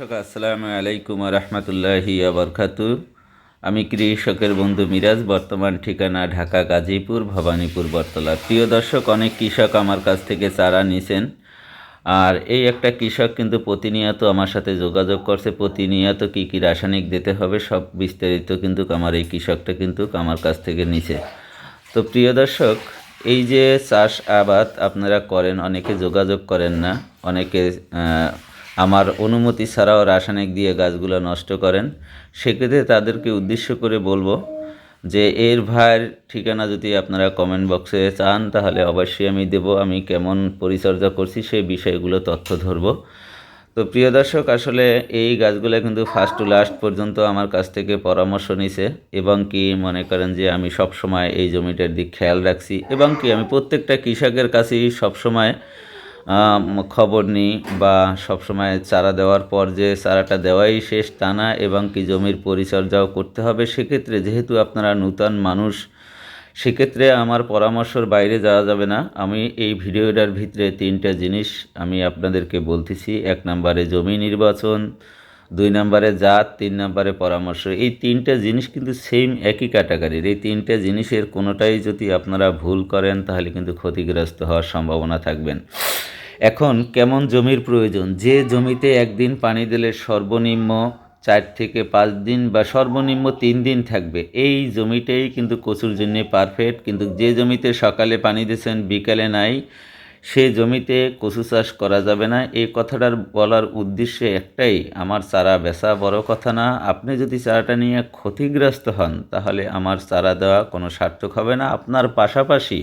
দর্শক আসসালামু আলাইকুম রহমতুল্লাহি আবরকাতু আমি কৃষকের বন্ধু মিরাজ, বর্তমান ঠিকানা ঢাকা, গাজীপুর, ভবানীপুর, বটতলা। প্রিয় দর্শক, অনেক কৃষক আমার কাছ থেকে চারা নিছেন। আর এই একটা কৃষক কিন্তু প্রতিনিয়ত আমার সাথে যোগাযোগ করছে। প্রতিনিয়ত কী কী রাসায়নিক দিতে হবে, সব বিস্তারিত কিন্তু আমার এই কৃষকটা কিন্তু আমার কাছ থেকে নিছে। তো প্রিয় দর্শক, এই যে চাষ আবাদ আপনারা করেন, অনেকে যোগাযোগ করেন না, অনেকে আমার অনুমতি ছাড়াও রাসায়নিক দিয়ে গাছগুলো নষ্ট করেন। সেক্ষেত্রে তাদেরকে উদ্দেশ্য করে বলব যে, এর ভাইয়ের ঠিকানা যদি আপনারা কমেন্ট বক্সে চান, তাহলে অবশ্যই আমি দেব। আমি কেমন পরিচর্যা করছি সেই বিষয়গুলো তথ্য ধরব। তো প্রিয় দর্শক, আসলে এই গাছগুলো কিন্তু ফার্স্ট টু লাস্ট পর্যন্ত আমার কাছ থেকে পরামর্শ নিছে এবং কি মনে করেন যে, আমি সব সময় এই জমিটার দিক খেয়াল রাখছি এবং কি আমি প্রত্যেকটা কৃষকের কাছেই সবসময় খবর নিই বা সবসময় চারা দেওয়ার পর যে চারাটা দেওয়াই শেষ তা না এবং কি জমির পরিচর্যাও করতে হবে, সেক্ষেত্রে যেহেতু আপনারা নূতন মানুষ, সেক্ষেত্রে আমার পরামর্শর বাইরে যাওয়া যাবে না। আমি এই ভিডিওটার ভিতরে তিনটা জিনিস আমি আপনাদেরকে বলতেছি। এক নম্বরে জমি নির্বাচন, দুই নম্বরে জাত, তিন নম্বরে পরামর্শ। এই তিনটা জিনিস কিন্তু সেম একই ক্যাটাগরির এই তিনটা জিনিসের কোনোটাই যদি আপনারা ভুল করেন, তাহলে কিন্তু ক্ষতিগ্রস্ত হওয়ার সম্ভাবনা থাকবেন এখন কেমন জমির প্রয়োজন? যে জমিতে একদিন পানি দিলে সর্বনিম্ন চার থেকে পাঁচ দিন বা সর্বনিম্ন তিন দিন থাকবে, এই জমিটাই কিন্তু কচুর জন্য পারফেক্ট কিন্তু যে জমিতে সকালে পানি দিয়েছেন, বিকালে নাই, সে জমিতে কচু চাষ করা যাবে না। এই কথাটার বলার উদ্দেশ্যে একটাই, আমার চারা বেচা বড় কথা না। আপনি যদি চারাটা নিয়ে ক্ষতিগ্রস্ত হন, তাহলে আমার চারা দেওয়া কোনো সার্থক হবে না। আপনার পাশাপাশি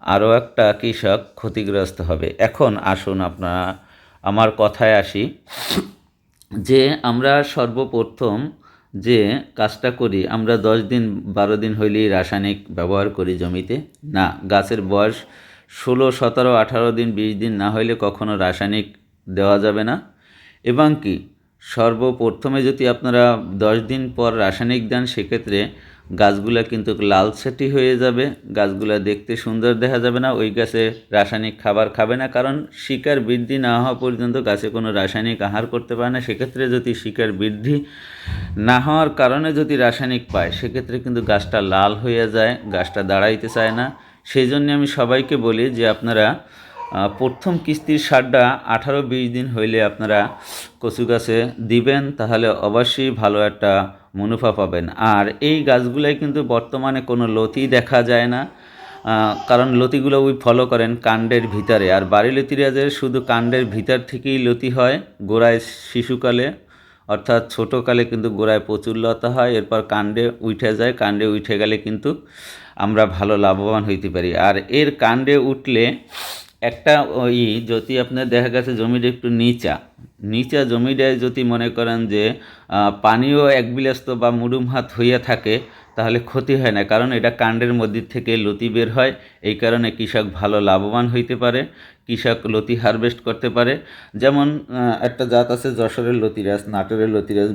আরও একটা কৃষক ক্ষতিগ্রস্ত হবে। এখন আসুন আপনারা আমার কথায় আসি। যে আমরা সর্বপ্রথম যে কাজটা করি, আমরা দশ দিন, বারো দিন হইলেই রাসায়নিক ব্যবহার করি জমিতে? না, গাছের বয়স ষোলো, সতেরো, আঠারো দিন, বিশ দিন না হইলে কখনো রাসায়নিক দেওয়া যাবে না। এবং কি, সর্বপ্রথমে যদি আপনারা দশ দিন পর রাসায়নিক দেন, সেক্ষেত্রে গাছগুলা কিন্তু লালচেটি হয়ে যাবে, গাছগুলা দেখতে সুন্দর দেখা যাবে না, ওই গাছে রাসায়নিক খাবার খাবে না, কারণ শিকার বৃদ্ধি না হওয়া পর্যন্ত গাছে কোনো রাসায়নিক আহার করতে পারে না, সেক্ষেত্রে যদি শিকার বৃদ্ধি না হওয়ার কারণে যদি রাসায়নিক পায়, সেক্ষেত্রে কিন্তু গাছটা লাল হয়ে যায়, গাছটা দাঁড়াইতে চায় না। সেই জন্য আমি সবাইকে বলি যে আপনারা প্রথম কিস্তির সারটা আঠারো বিশ দিন হইলে আপনারা কচু গাছে দিবেন, তাহলে অবশ্যই ভালো একটা মুনাফা পাবেন। আর এই গাছগুলাই কিন্তু বর্তমানে কোনো লতি দেখা যায় না। কারণ লতিগুলো ওই ফলো করেন কাণ্ডের ভিতরে। আর বাড়ি লতিরাজের শুধু কাণ্ডের ভিতর থেকেই লতি হয়, গোড়ায় শিশুকালে, অর্থাৎ ছোটোকালে কিন্তু গোড়ায় প্রচুর লতা হয়, এরপর কাণ্ডে উঠে যায়। কাণ্ডে উঠে গেলে কিন্তু আমরা ভালো লাভবান হইতে পারি। আর এর কাণ্ডে উঠলে একটা ওই যদি আপনার দেখা গেছে জমিটা একটু নিচা নিচা জমিটায় যদি মনে করেন যে পানিও এক বিলাস্ত বা মুডুম হাত হইয়া থাকে, তাহলে ক্ষতি হয় না। কারণ এটা কাণ্ডের মধ্যে থেকে লতি বের হয়। এই কারণে কৃষক ভালো লাভবান হইতে পারে, কৃষক লতি হারভেস্ট করতে পারে। যেমন একটা জাত আছে যশোরের লতিরাজ, নাটোরের লতিরাজ